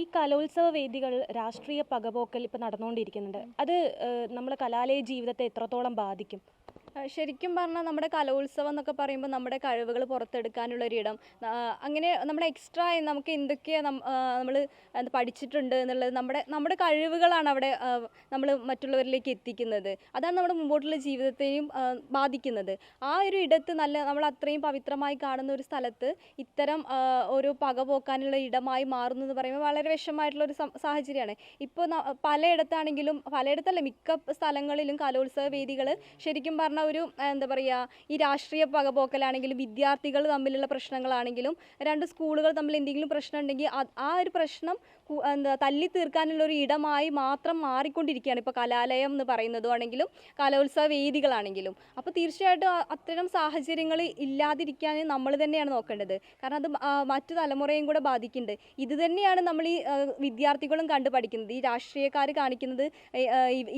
ഈ കലോത്സവ വേദികൾ രാഷ്ട്രീയ പകപോക്കൽ ഇപ്പം നടന്നുകൊണ്ടിരിക്കുന്നുണ്ട്. അത് നമ്മുടെ കലാലയ ജീവിതത്തെ എത്രത്തോളം ബാധിക്കും? ശരിക്കും പറഞ്ഞാൽ നമ്മുടെ കലോത്സവം എന്നൊക്കെ പറയുമ്പോൾ നമ്മുടെ കഴിവുകൾ പുറത്തെടുക്കാനുള്ള ഒരിടം ആ, അങ്ങനെ നമ്മുടെ എക്സ്ട്രാ നമുക്ക് എന്തൊക്കെയാണ് നമ്മൾ പഠിച്ചിട്ടുണ്ട് എന്നുള്ളത് നമ്മുടെ നമ്മുടെ കഴിവുകളാണ് അവിടെ നമ്മൾ മറ്റുള്ളവരിലേക്ക് എത്തിക്കുന്നത്. അതാണ് നമ്മുടെ മുമ്പോട്ടുള്ള ജീവിതത്തെയും ബാധിക്കുന്നത്. ആ ഒരു ഇടത്ത് നല്ല നമ്മൾ അത്രയും പവിത്രമായി കാണുന്ന ഒരു സ്ഥലത്ത് ഇത്തരം ഒരു പക പോക്കാനുള്ള ഇടമായി മാറുന്നു എന്ന് പറയുമ്പോൾ വളരെ വിഷമമായിട്ടുള്ള ഒരു സാഹചര്യമാണ്. ഇപ്പോൾ പലയിടത്താണെങ്കിലും പലയിടത്തല്ല മിക്ക സ്ഥലങ്ങളിലും കലോത്സവ വേദികൾ ശരിക്കും പറഞ്ഞ ഒരു എന്താ പറയുക ഈ രാഷ്ട്രീയ പകപോക്കലാണെങ്കിലും വിദ്യാർത്ഥികൾ തമ്മിലുള്ള പ്രശ്നങ്ങളാണെങ്കിലും രണ്ട് സ്കൂളുകൾ തമ്മിൽ എന്തെങ്കിലും പ്രശ്നം ഉണ്ടെങ്കിൽ ആ ഒരു പ്രശ്നം എന്താ തല്ലി തീർക്കാനുള്ള ഒരു ഇടമായി മാത്രം മാറിക്കൊണ്ടിരിക്കുകയാണ് ഇപ്പോൾ കലാലയം എന്ന് പറയുന്നതും ആണെങ്കിലും കലോത്സവ വേദികളാണെങ്കിലും. അപ്പോൾ തീർച്ചയായിട്ടും അത്തരം സാഹചര്യങ്ങൾ ഇല്ലാതിരിക്കാൻ നമ്മൾ തന്നെയാണ് നോക്കേണ്ടത്. കാരണം അത് മറ്റു തലമുറയും കൂടെ ബാധിക്കുന്നുണ്ട്. ഇത് തന്നെയാണ് നമ്മൾ ഈ വിദ്യാർത്ഥികളും കണ്ടു പഠിക്കുന്നത്. ഈ രാഷ്ട്രീയക്കാർ കാണിക്കുന്നത്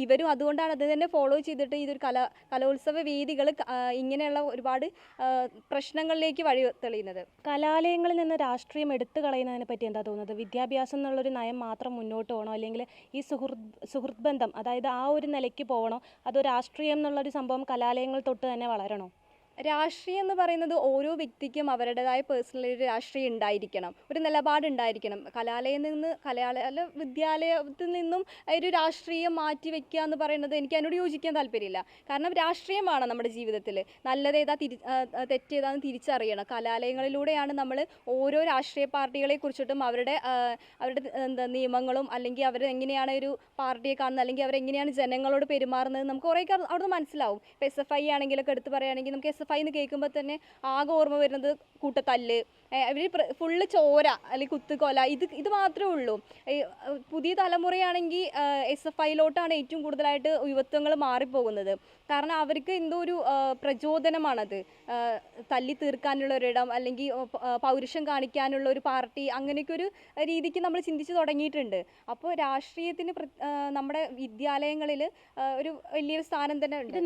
ഇവരും അതുകൊണ്ടാണ്. അത് തന്നെ ഫോളോ ചെയ്തിട്ട് ഇതൊരു കല കലോത്സവ വേദികൾ ഇങ്ങനെയുള്ള ഒരുപാട് പ്രശ്നങ്ങളിലേക്ക് വഴി തെളിയുന്നത്. കലാലയങ്ങളിൽ നിന്ന് രാഷ്ട്രീയം എടുത്തു കളയുന്നതിനെ പറ്റി എന്താ തോന്നുന്നത്? വിദ്യാഭ്യാസം എന്നുള്ളൊരു നയം മാത്രം മുന്നോട്ട് പോകണോ? അല്ലെങ്കിൽ ഈ സുഹൃത്ത് സുഹൃത്ത് ബന്ധം അതായത് ആ ഒരു നിലയ്ക്ക് പോകണോ? അതോ രാഷ്ട്രീയം എന്നുള്ളൊരു സംഭവം കലാലയങ്ങൾ തൊട്ട് തന്നെ വളരണോ? രാഷ്ട്രീയം എന്ന് പറയുന്നത് ഓരോ വ്യക്തിക്കും അവരുടേതായ പേഴ്സണൽ ഒരു രാഷ്ട്രീയം ഉണ്ടായിരിക്കണം. ഒരു നിലപാട് ഉണ്ടായിരിക്കണം. കലാലയം നിന്ന് കലാലയ വിദ്യാലയത്തിൽ നിന്നും ഒരു രാഷ്ട്രീയം മാറ്റി വെക്കുക എന്ന് പറയുന്നത് എനിക്ക് അതിനോട് യോജിക്കാൻ താല്പര്യമില്ല. കാരണം രാഷ്ട്രീയമാണ് നമ്മുടെ ജീവിതത്തിൽ. നല്ലതേതാ തിരി തെറ്റേതാന്ന് തിരിച്ചറിയണം. കലാലയങ്ങളിലൂടെയാണ് നമ്മൾ ഓരോ രാഷ്ട്രീയ പാർട്ടികളെ കുറിച്ചിട്ടും അവരുടെ അവരുടെ എന്താ നിയമങ്ങളും അല്ലെങ്കിൽ അവർ എങ്ങനെയാണ് ഒരു പാർട്ടിയെ കാണുന്നത് അല്ലെങ്കിൽ അവരെങ്ങനെയാണ് ജനങ്ങളോട് പെരുമാറുന്നത് നമുക്ക് അവിടെ അവിടുന്ന് മനസ്സിലാവും. ഇപ്പോൾ എസ് എഫ് ഐ ആണെങ്കിലൊക്കെ എടുത്ത് പറയുകയാണെങ്കിൽ നമുക്ക് എസ് ഐ എന്ന് കേൾക്കുമ്പോൾ തന്നെ ആകെ ഓർമ്മ വരുന്നത് കൂട്ടത്തല്ല്. ഇവർ ഫുള്ള് ചോര അല്ലെങ്കിൽ കുത്തുകൊല. ഇത് ഇത് മാത്രമേ ഉള്ളൂ. പുതിയ തലമുറയാണെങ്കിൽ എസ് എഫ് ഐയിലോട്ടാണ് ഏറ്റവും കൂടുതലായിട്ട് യുവത്വങ്ങൾ മാറിപ്പോകുന്നത്. കാരണം അവർക്ക് എന്തോ ഒരു പ്രചോദനമാണത്. തല്ലി തീർക്കാനുള്ള ഒരിടം അല്ലെങ്കിൽ പൗരുഷം കാണിക്കാനുള്ള ഒരു പാർട്ടി അങ്ങനെയൊക്കെ ഒരു രീതിക്ക് നമ്മൾ ചിന്തിച്ചു തുടങ്ങിയിട്ടുണ്ട്. അപ്പോൾ രാഷ്ട്രീയത്തിന് നമ്മുടെ വിദ്യാലയങ്ങളിൽ ഒരു വലിയൊരു സ്ഥാനം തന്നെ ഉണ്ട്.